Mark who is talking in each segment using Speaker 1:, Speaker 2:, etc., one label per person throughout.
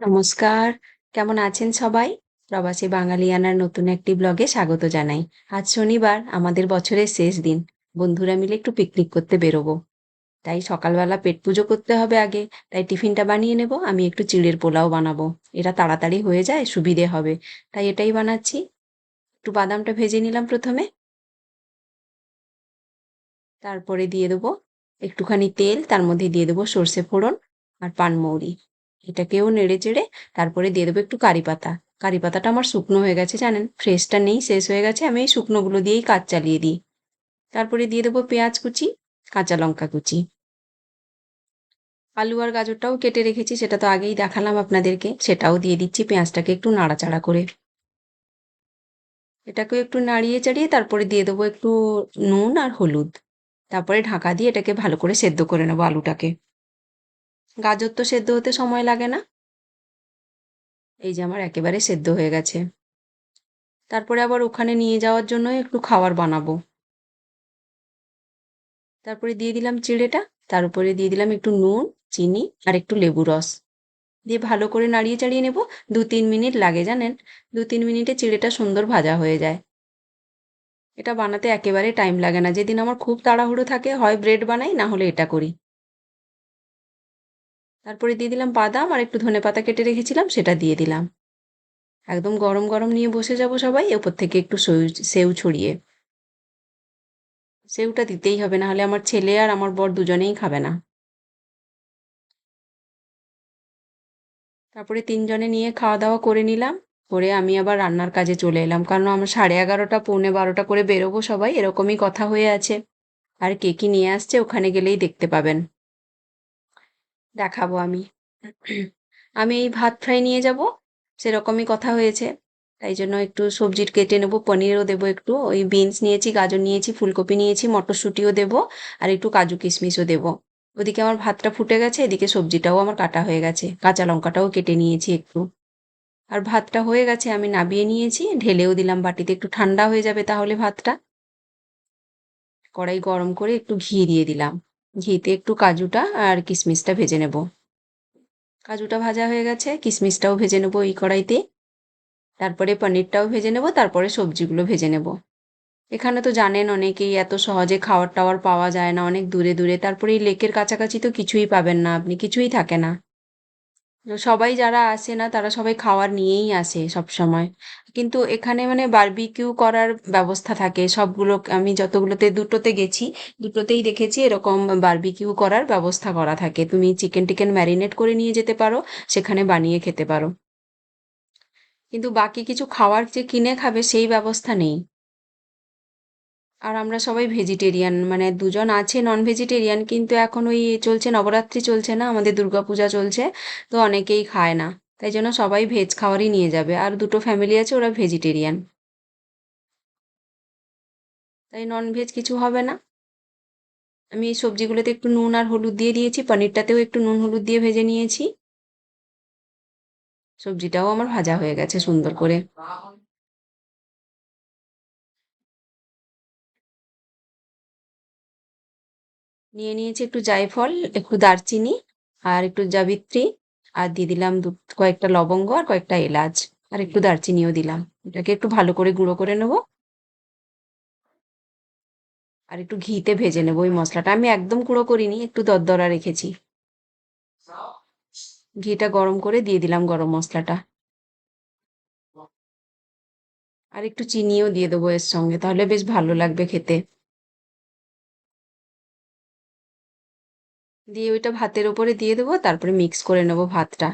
Speaker 1: নমস্কার। কেমন আছেন সবাই? প্রবাসী বাঙালিয়ানার নতুন একটি ব্লগে স্বাগত জানাই। আজ শনিবার, আমাদের বছরের শেষ দিন। বন্ধুরা মিলে একটু পিকনিক করতে বেরোবো। তাই সকালবেলা পেট পুজো করতে হবে আগে। তাই টিফিনটা বানিয়ে নেব, আমি একটু চিড়ের পোলাও বানাবো। এটা তাড়াতাড়ি হয়ে যায়, সুবিধে হবে। তাই এটাই বানাচ্ছি। একটু বাদামটা ভেজে নিলাম প্রথমে। তারপরে দিয়ে দেবো একটুখানি তেল, তার মধ্যে দিয়ে দেবো সর্ষে ফোড়ন আর পানমৌরি এটাকেও নেড়ে চেড়ে তারপরে দিয়ে দেবো একটু কারি পাতা। কারি পাতাটা আমার শুকনো হয়ে গেছে জানেন? ফ্রেশটা নেই, শেষ হয়ে গেছে, আমি এই শুকনোগুলো দিয়েই কাজ চালিয়ে দিই। তারপরে দিয়ে দেবো পেঁয়াজ কুচি, কাঁচা লঙ্কা কুচি। আলু আর গাজরটাও কেটে রেখেছি, সেটা তো আগেই দেখালাম আপনাদেরকে, সেটাও দিয়ে দিচ্ছি পেঁয়াজটাকে একটু নাড়াচাড়া করে। এটাকেও একটু নাড়িয়ে চাড়িয়ে তারপরে দিয়ে দেবো একটু নুন আর হলুদ। তারপরে ঢাকা দিয়ে এটাকে ভালো করে সেদ্ধ করে নেব আলুটাকে। গাজর তো সেদ্ধ হতে সময় লাগে না। এই যে আমার একেবারে সেদ্ধ হয়ে গেছে। তারপরে আবার ওখানে নিয়ে যাওয়ার জন্য একটু খাবার বানাবো। তারপরে দিয়ে দিলাম চিড়েটা, তার উপরে দিয়ে দিলাম একটু নুন, চিনি আর একটু লেবু রস। দিয়ে ভালো করে নাড়িয়ে চাড়িয়ে নেব। দু তিন মিনিট লাগে, জানেন? দু তিন মিনিটে চিড়েটা সুন্দর ভাজা হয়ে যায়। এটা বানাতে একেবারে টাইম লাগে না। যেদিন আমার খুব তাড়াহুড়ো থাকে, হয় ব্রেড বানাই, না হলে এটা করি। তারপরে দিয়ে দিলাম বাদাম আর একটু ধনে পাতা কেটে রেখেছিলাম, সেটা দিয়ে দিলাম। একদম গরম গরম নিয়ে বসে যাব সবাই ওপর থেকে একটু সেউ ছড়িয়ে। সেউটা দিতেই হবে না হলে আমার ছেলে আর আমার বর দুজনেই খাবে না। তারপরে তিনজনে নিয়ে খাওয়া দাওয়া করে নিলাম, করে আমি আবার রান্নার কাজে চলে এলাম। কারণ আমার সাড়ে এগারোটা, পৌনে বারোটা করে বেরোবো সবাই, এরকমই কথা হয়ে আছে। আর কে কি নিয়ে আসছে ওখানে গেলেই দেখতে পাবেন। দেখাবো আমি। আমি এই ভাত ফ্রাই নিয়ে যাব, সেরকমই কথা হয়েছে। তাই জন্য একটু সবজি কেটে নেব, পনিরও দেবো একটু, ওই বিনস নিয়েছি, গাজর নিয়েছি, ফুলকপি নিয়েছি, মটরশুঁটিও দেবো, আর একটু কাজু কিশমিশও দেবো। ওদিকে আমার ভাতটা ফুটে গেছে, এদিকে সবজিটাও আমার কাটা হয়ে গেছে, কাঁচা লঙ্কাটাও কেটে নিয়েছি একটু। আর ভাতটা হয়ে গেছে, আমি নাবিয়ে নিয়েছি, ঢেলেও দিলাম বাটিতে, একটু ঠান্ডা হয়ে যাবে তাহলে ভাতটা। কড়াই গরম করে একটু ঘি দিয়ে দিলাম। ঘিতে একটু কাজুটা আর কিশমিশটা ভেজে নেব। কাজুটা ভাজা হয়ে গেছে, কিশমিশটাও ভেজে নেব এই কড়াইতে। তারপরে পনিরটাও ভেজে নেব, তারপরে সবজিগুলো ভেজে নেব। এখানে তো জানেন অনেকেই এত সহজে খাওয়ার টাওয়ার পাওয়া যায় না, অনেক দূরে দূরে। তারপরে এই লেকের কাছাকাছি তো কিছুই পাবেন না, আপনি কিছুই থাকে না। সবাই যারা আসে না, তারা সবাই খাওয়ার নিয়েই আসে সব সময় কিন্তু এখানে মানে বারবিকিউ করার ব্যবস্থা থাকে। সবগুলো আমি যতগুলোতে, দুটোতে গেছি, দুটোতেই দেখেছি এরকম বারবিকিউ করার ব্যবস্থা করা থাকে। তুমি চিকেন টিকেন ম্যারিনেট করে নিয়ে যেতে পারো, সেখানে বানিয়ে খেতে পারো। কিন্তু বাকি কিছু খাওয়ার যে কিনে খাবে, সেই ব্যবস্থা নেই। আর আমরা সবাই ভেজিটেরিয়ান মানে দুজন আছে নন ভেজিটেরিয়ান কিন্তু এখন ওই চলছে, নবরাত্রি চলছে না, আমাদের দুর্গাপূজা চলছে, তো অনেকেই খায় না। তাই জন্য সবাই ভেজ খাওয়ারই নিয়ে যাবে, আর দুটো ফ্যামিলি আছে, ওরা ভেজিটেরিয়ান তাই নন ভেজ কিছু হবে না। আমি এই সবজিগুলোতে একটু নুন আর হলুদ দিয়ে দিয়েছি, পনিরটাতেও একটু নুন হলুদ দিয়ে ভেজে নিয়েছি। সবজিটাও আমার ভাজা হয়ে গেছে সুন্দর করে। নিয়ে নিয়েছি একটু জায়ফল, একটু দারচিনি আর একটু জাবিত্রী। আর দিয়ে দিলাম দু, কয়েকটা লবঙ্গ আর কয়েকটা এলাচ আর একটু দারচিনিও দিলাম। এটাকে একটু ভালো করে গুঁড়ো করে নেব। আর একটু ঘিতে ভেজে নেব ওই মশলাটা। আমি একদম গুঁড়ো করিনি, একটু দরদরা রেখেছি। ঘিটা গরম করে দিয়ে দিলাম গরম মশলাটা। আর একটু চিনিও দিয়ে দেবো এর সঙ্গে, তাহলে বেশ ভালো লাগবে খেতে। দিয়ে ওইটা ভাতের ওপরে দিয়ে দেবো, তারপরে মিক্স করে নেব ভাতটা।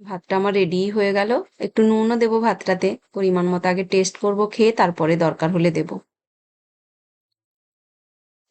Speaker 1: ভাতটা আমার রেডি হয়ে গেল। একটু নুনও দেবো ভাতটাতে, পরিমাণ মতো আগে টেস্ট করব, খেয়ে তারপরে দরকার হলে দেবো।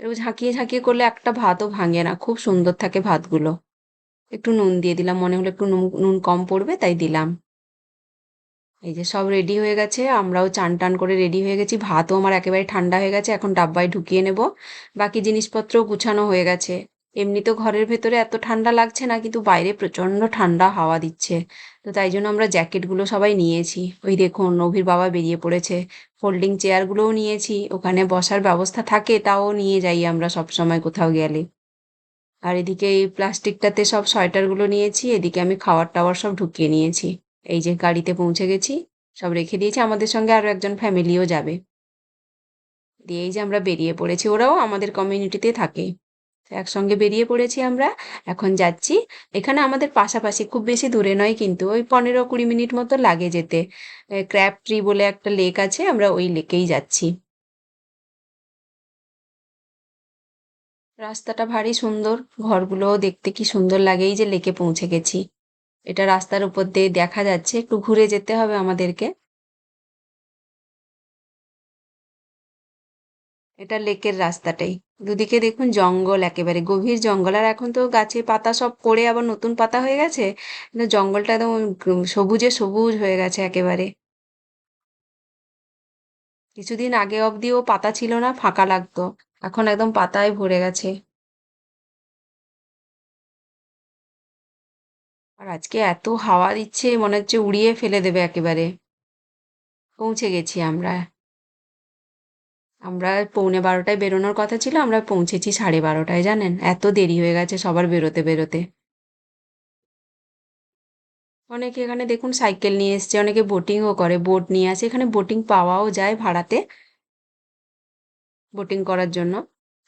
Speaker 1: এরকম ঝাঁকিয়ে ঝাঁকিয়ে করলে একটা ভাতও ভাঙে না, খুব সুন্দর থাকে ভাতগুলো। একটু নুন দিয়ে দিলাম, মনে হলো একটু নুন নুন কম পড়বে, তাই দিলাম। এই যে সব রেডি হয়ে গেছে, আমরাও চান টান করে রেডি হয়ে গেছি। ভাতও আমার একেবারে ঠান্ডা হয়ে গেছে, এখন ডাব্বায় ঢুকিয়ে নেব। বাকি জিনিসপত্রও গুছানো হয়ে গেছে। এমনি তো ঘরের ভেতরে এত ঠান্ডা লাগছে না, কিন্তু বাইরে প্রচণ্ড ঠান্ডা হাওয়া দিচ্ছে। তো তাই জন্য আমরা জ্যাকেটগুলো সবাই নিয়েছি। ওই দেখুন অভির বাবা বেরিয়ে পড়েছে। ফোল্ডিং চেয়ারগুলোও নিয়েছি। ওখানে বসার ব্যবস্থা থাকে, তাও নিয়ে যাই আমরা সব সময় কোথাও গেলে। আর এদিকে এই প্লাস্টিকটাতে সব সোয়েটারগুলো নিয়েছি, এদিকে আমি খাওয়ার টাওয়ার সব ঢুকিয়ে নিয়েছি। এই যে গাড়িতে পৌঁছে গেছি, সব রেখে দিয়েছি, আমাদের সঙ্গে আরও একজন ফ্যামিলিও যাবে। দিয়ে এই যে আমরা বেরিয়ে পড়েছি, ওরাও আমাদের কমিউনিটিতে থাকে। একসঙ্গে বেরিয়ে পড়েছি আমরা, এখন যাচ্ছি। এখানে আমাদের পাশাপাশি, খুব বেশি দূরে নয় কিন্তু ওই পনেরো কুড়ি মিনিট মতো লাগে যেতে। ক্র্যাপ ট্রি বলে একটা লেক আছে, আমরা ওই লেকেই যাচ্ছি। রাস্তাটা ভারী সুন্দর, ঘরগুলোও দেখতে কি সুন্দর লাগে এই যে লেকে পৌঁছে গেছি। এটা রাস্তার উপর দিয়ে দেখা যাচ্ছে। একটু ঘুরে যেতে হবে আমাদেরকে। এটা লেকের রাস্তাটাই। দুদিকে দেখুন জঙ্গল একেবারে। গভীর জঙ্গল। আর এখন তো গাছে পাতা সব পড়ে, আবার নতুন পাতা হয়ে গেছে। জঙ্গলটা একদম সবুজে সবুজ হয়ে গেছে একেবারে। কিছুদিন আগে অবধিও পাতা ছিল না, ফাঁকা লাগতো। এখন একদম পাতায় ভরে গেছে। আর আজকে এত হাওয়া দিচ্ছে, মনে হচ্ছে উড়িয়ে ফেলে দেবে একেবারে। পৌঁছে গেছি আমরা। আমরা পৌনে বারোটায় বেরোনোর কথা ছিল, আমরা পৌঁছেছি সাড়ে বারোটায়, জানেন? এত দেরি হয়ে গেছে সবার বেরোতে বেরোতে। অনেকে এখানে দেখুন সাইকেল নিয়ে এসছে, অনেকে বোটিংও করে বোট নিয়ে আসে। এখানে বোটিং পাওয়াও যায় ভাড়াতে বোটিং করার জন্য।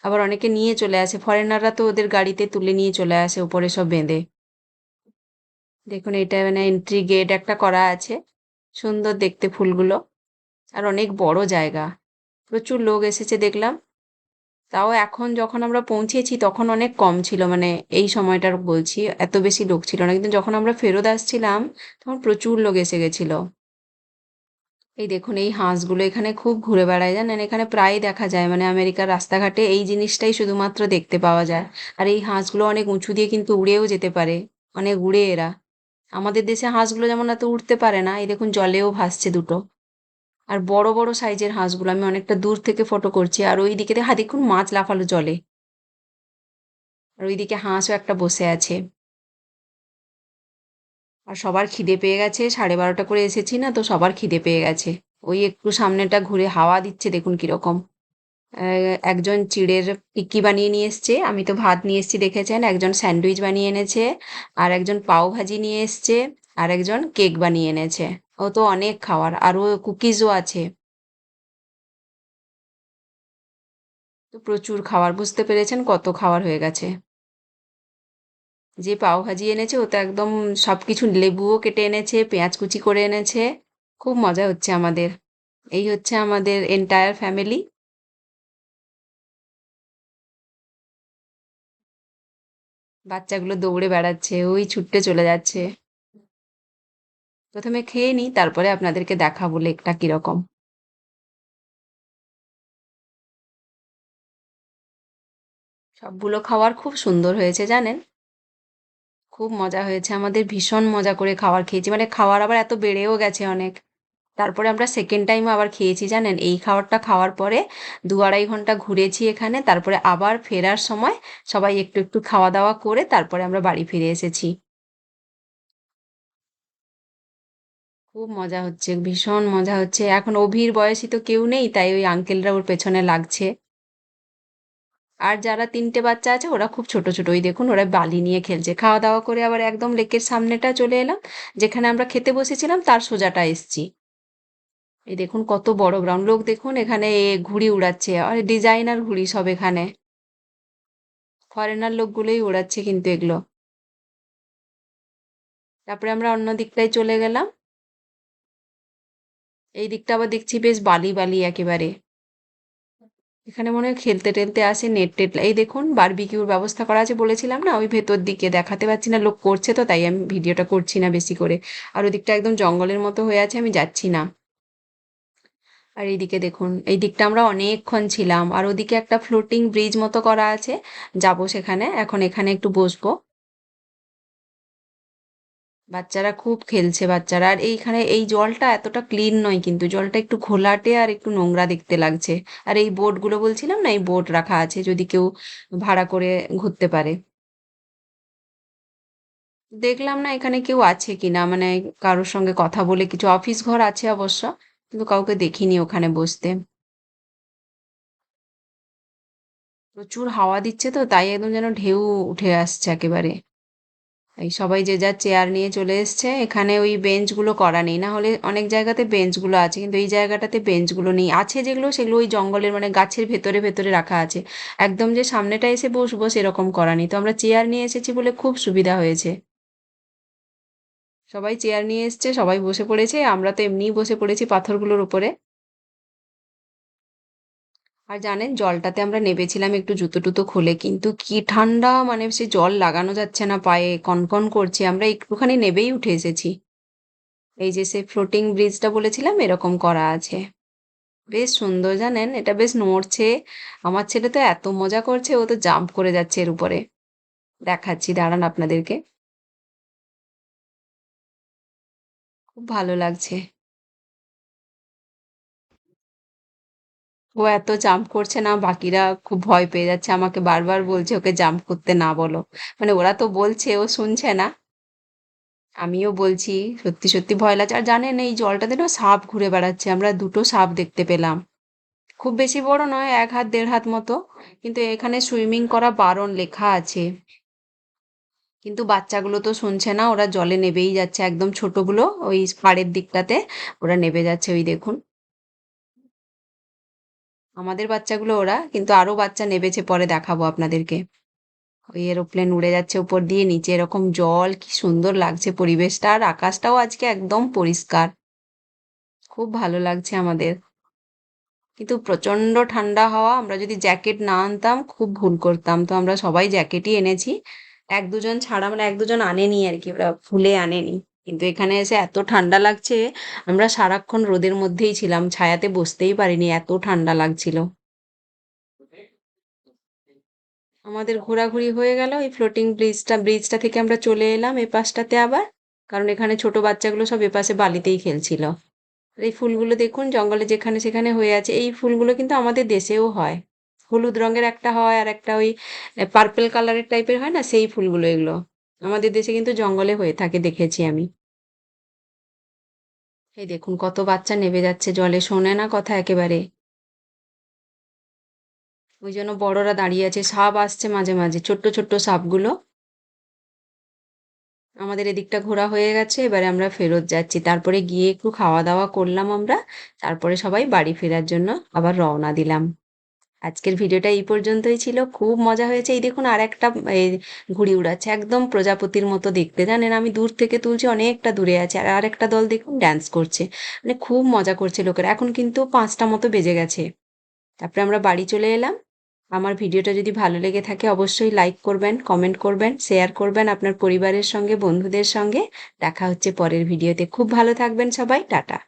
Speaker 1: আবার অনেকে নিয়ে চলে আসে ফরেনাররা তো ওদের গাড়িতে তুলে নিয়ে চলে আসে উপরে সব বেঁধে। দেখুন, এটা মানে এন্ট্রি গেট একটা করা আছে। সুন্দর দেখতে ফুলগুলো। আর অনেক বড় জায়গা। প্রচুর লোক এসেছে দেখলাম। তাও এখন যখন আমরা পৌঁছেছি, তখন অনেক কম ছিল। মানে এই সময়টার বলছি, এত বেশি লোক ছিল না। কিন্তু যখন আমরা ফেরত আসছিলাম, তখন প্রচুর লোক এসে গেছিল। এই দেখুন, এই হাঁসগুলো এখানে খুব ঘুরে বেড়ায়। জানেন, এখানে প্রায় দেখা যায়। মানে আমেরিকার রাস্তাঘাটে এই জিনিসটাই শুধুমাত্র দেখতে পাওয়া যায়। আর এই হাঁসগুলো অনেক উঁচু দিয়ে কিন্তু উড়েও যেতে পারে। অনেক উড়ে এরা। আমাদের দেশে হাঁসগুলো যেমন এত উঠতে পারে না, এই দেখুন জলেও ভাসছে দুটো। আর বড় বড় সাইজের হাঁসগুলো, আমি অনেকটা দূর থেকে ফটো করছি, আর ওই দিকে হা দেখুন মাছ লাফালো জলে। আর ওইদিকে হাঁসও একটা বসে আছে। আর সবার খিদে পেয়ে গেছে, সাড়ে বারোটা করে এসেছি না, তো সবার খিদে পেয়ে গেছে। ওই একটু সামনেটা ঘুরে হাওয়া দিচ্ছে, দেখুন কীরকম। একজন চিড়ের টিক্কি বানিয়ে নিয়ে এসছে। আমি তো ভাত নিয়ে এসছি, দেখেছেন? একজন স্যান্ডউইচ বানিয়ে এনেছে, আর একজন পাও ভাজি নিয়ে এসছে, আর একজন কেক বানিয়ে এনেছে। ও তো অনেক খাওয়ার, আরও কুকিজও আছে। তো প্রচুর খাবার বুঝতে পেরেছেন কত খাওয়ার হয়ে গেছে? যে পাও ভাজি এনেছে, ও তো একদম সব কিছু লেবুও কেটে এনেছে, পেঁয়াজ কুচি করে এনেছে। খুব মজা হচ্ছে আমাদের। এই হচ্ছে আমাদের এন্টায়ার ফ্যামিলি বাচ্চাগুলো দৌড়ে বেড়াচ্ছে, ওই ছুটতে চলে যাচ্ছে। প্রথমে খেয়ে নিই, তারপরে আপনাদেরকে দেখাবো লেকটা কীরকম। সবগুলো খাওয়ার খুব সুন্দর হয়েছে, জানেন? খুব মজা হয়েছে, আমাদের ভীষণ মজা করে খাবার খেয়েছি। মানে খাওয়ার আবার এত বেড়েও গেছে অনেক। তারপরে আমরা সেকেন্ড টাইম আবার খেয়েছি, জানেন? এই খাবারটা খাওয়ার পরে দু আড়াই ঘণ্টা ঘুরেছি এখানে, তারপরে আবার ফেরার সময় সবাই একটু একটু খাওয়া দাওয়া করে তারপরে আমরা বাড়ি ফিরে এসেছি। খুব মজা হচ্ছে, ভীষণ মজা হচ্ছে। এখন অভির বয়সী তো কেউ নেই, তাই ওই আঙ্কেলরা ওর পেছনে লাগছে। আর যারা তিনটে বাচ্চা আছে, ওরা খুব ছোট ছোট। ওই দেখুন, ওরা বালি নিয়ে খেলছে। খাওয়া দাওয়া করে আবার একদম লেকের সামনেটা চলে এলাম, যেখানে আমরা খেতে বসেছিলাম, তার সোজাটা এসছি। এই দেখুন কত বড় গ্রাউন্ড লোক দেখুন এখানে ঘুড়ি উড়াচ্ছে, আর ডিজাইনার ঘুড়ি সব এখানে। ফরেনার লোকগুলোই উড়াচ্ছে কিন্তু এগুলো। তারপরে আমরা অন্য দিকটায় চলে গেলাম। এই দিকটা আবার দেখছি বেশ বালি বালি একেবারে। এখানে মনে হয় খেলতে টেলতে আসে নেট টেট এই দেখুন বারবিকিউর ব্যবস্থা করা আছে বলেছিলাম না? ওই ভেতর দিকে দেখাতে পাচ্ছি না, লোক করছে তো, তাই আমি ভিডিওটা করছি না বেশি করে। আর ওদিকটা একদম জঙ্গলের মতো হয়ে আছে, আমি যাচ্ছি না। আর এইদিকে দেখুন, এই দিকটা আমরা অনেকক্ষণ ছিলাম। আর ওদিকে একটা ফ্লোটিং ব্রিজ মতো করা আছে। যাব সেখানে, এখন এখানে একটু বসবো। বাচ্চারা খুব খেলছে বাচ্চারা। আর এইখানে এই জলটা এতটা ক্লিন নয় কিন্তু, জলটা একটু ঘোলাটে আর একটু নোংরা দেখতে লাগছে। আর এই বোটগুলো বলছিলাম না, এই বোট রাখা আছে যদি কেউ ভাড়া করে ঘুরতে পারে। দেখলাম না এখানে কেউ আছে কিনা মানে কারোর সঙ্গে কথা বলে কিছু অফিস ঘর আছে অবশ্য। কিন্তু কাউকে দেখিনি ওখানে বসতে। প্রচুর হাওয়া দিচ্ছে তো, তাই একদম যেন ঢেউ উঠে আসছে একেবারে। এই সবাই যে যার চেয়ার নিয়ে চলে এসছে, এখানে ওই বেঞ্চগুলো করা নেই। না হলে অনেক জায়গাতে বেঞ্চগুলো আছে, কিন্তু এই জায়গাটাতে বেঞ্চগুলো নেই। আছে যেগুলো, সেগুলো ওই জঙ্গলের মানে গাছের ভেতরে ভেতরে রাখা আছে। একদম যে সামনেটা এসে বসবো সেরকম করা নেই। তো আমরা চেয়ার নিয়ে এসেছি বলে খুব সুবিধা হয়েছে। সবাই চেয়ার নিয়ে এসছে, সবাই বসে পড়েছে, আমরা তো এমনিই বসে পড়েছি পাথরগুলোর উপরে। আর জানেন, জলটাতে আমরা নেবেছিলাম একটু জুতো টুতো খুলে, কিন্তু কি ঠান্ডা মানে সে জল লাগানো যাচ্ছে না, পায়ে কনকন করছে, আমরা একটুখানি নেবেই উঠে এসেছি। এই যে সে ফ্লোটিং ব্রিজটা বলেছিলাম, এরকম করা আছে। বেশ সুন্দর, জানেন, এটা বেশ নড়ছে। আমার ছেলে তো এত মজা করছে, ও তো জাম্প করে যাচ্ছে এর উপরে। দেখাচ্ছি, দাঁড়ান আপনাদেরকে। খুব ভালো লাগছে। ও এত জাম্প করছে না, বাকিরা খুব ভয় পেয়ে যাচ্ছে, আমাকে বারবার বলছে ওকে জাম্প করতে না বলো। মানে ওরা তো বলছে, ও শুনছে না। আমিও বলছি, সত্যি সত্যি ভয় লাগছে। আর জানেন, এই জলটাতে না সাপ ঘুরে বেড়াচ্ছে, আমরা দুটো সাপ দেখতে পেলাম। খুব বেশি বড় নয়, এক হাত, দেড় হাত মতো। কিন্তু এখানে সুইমিং করা বারণ লেখা আছে। কিন্তু বাচ্চাগুলো তো শুনছে না, ওরা জলে নেবেই যাচ্ছে, একদম ছোটগুলো ওই পাড়ের দিকটাতে ওরা নেবে যাচ্ছে, ওই দেখুন। আমাদের বাচ্চাগুলো ওরা, কিন্তু আরও বাচ্চা নেবেছে, পরে দেখাবো আপনাদেরকে। ওই এরোপ্লেন উড়ে যাচ্ছে উপর দিয়ে, নিচে এরকম জল, কি সুন্দর লাগছে পরিবেশটা, আর আকাশটাও আজকে একদম পরিষ্কার। খুব ভালো লাগছে আমাদের। কিন্তু প্রচণ্ড ঠান্ডা হওয়া, আমরা যদি জ্যাকেট না আনতাম, খুব ভুল করতাম। তো আমরা সবাই জ্যাকেটই এনেছি। এক দুজন ছাড়া মানে এক দুজন আনেনি আর কি, ওরা ভুলে আনেনি। কিন্তু এখানে এসে এত ঠান্ডা লাগছে, আমরা সারাক্ষণ রোদের মধ্যেই ছিলাম, ছায়াতে বসতেই পারিনি, এত ঠান্ডা লাগছিল। আমাদের ঘোরাঘুরি হয়ে গেল, এই ফ্লোটিং ব্রিজটা ব্রিজটা থেকে আমরা চলে এলাম এ পাশটাতে আবার, কারণ এখানে ছোট বাচ্চাগুলো সব এপাশে বালিতেই খেলছিল। এই ফুলগুলো দেখুন, জঙ্গলে যেখানে সেখানে হয়ে আছে, এই ফুলগুলো কিন্তু আমাদের দেশেও হয়। হলুদ রঙের একটা হয় আর একটা ওই পার্পেল কালারের টাইপের হয় না? সেই ফুলগুলো এগুলো। আমাদের দেশে কিন্তু জঙ্গলে হয়ে থাকে, দেখেছি আমি। এই দেখুন, কত বাচ্চা নেবে যাচ্ছে জলে, শোনে না কথা একেবারে। ওই জন্য বড়রা দাঁড়িয়ে আছে, সাপ আসছে মাঝে মাঝে, ছোট্ট ছোট্ট সাপগুলো। আমাদের এদিকটা ঘোরা হয়ে গেছে, এবারে আমরা ফেরত যাচ্ছি। তারপরে গিয়ে একটু খাওয়া দাওয়া করলাম আমরা, তারপরে সবাই বাড়ি ফেরার জন্য আবার রওনা দিলাম। আজকের ভিডিওটা এই পর্যন্তই ছিল। খুব মজা হয়েছে। এই দেখুন আর একটা ঘুড়ি উড়াচ্ছে। একদম প্রজাপতির মতো দেখতে। জানেন, আমি দূর থেকে তুলছি, অনেকটা দূরে আছে। আর আরেকটা দল দেখুন ড্যান্স করছে। মানে খুব মজা করছে লোকেরা। এখন কিন্তু পাঁচটা মতো বেজে গেছে। তারপরে আমরা বাড়ি চলে এলাম। আমার ভিডিওটা যদি ভালো লেগে থাকে, অবশ্যই লাইক করবেন কমেন্ট করবেন শেয়ার করবেন আপনার পরিবারের সঙ্গে, বন্ধুদের সঙ্গে। দেখা হচ্ছে পরের ভিডিওতে। খুব ভালো থাকবেন সবাই। টাটা।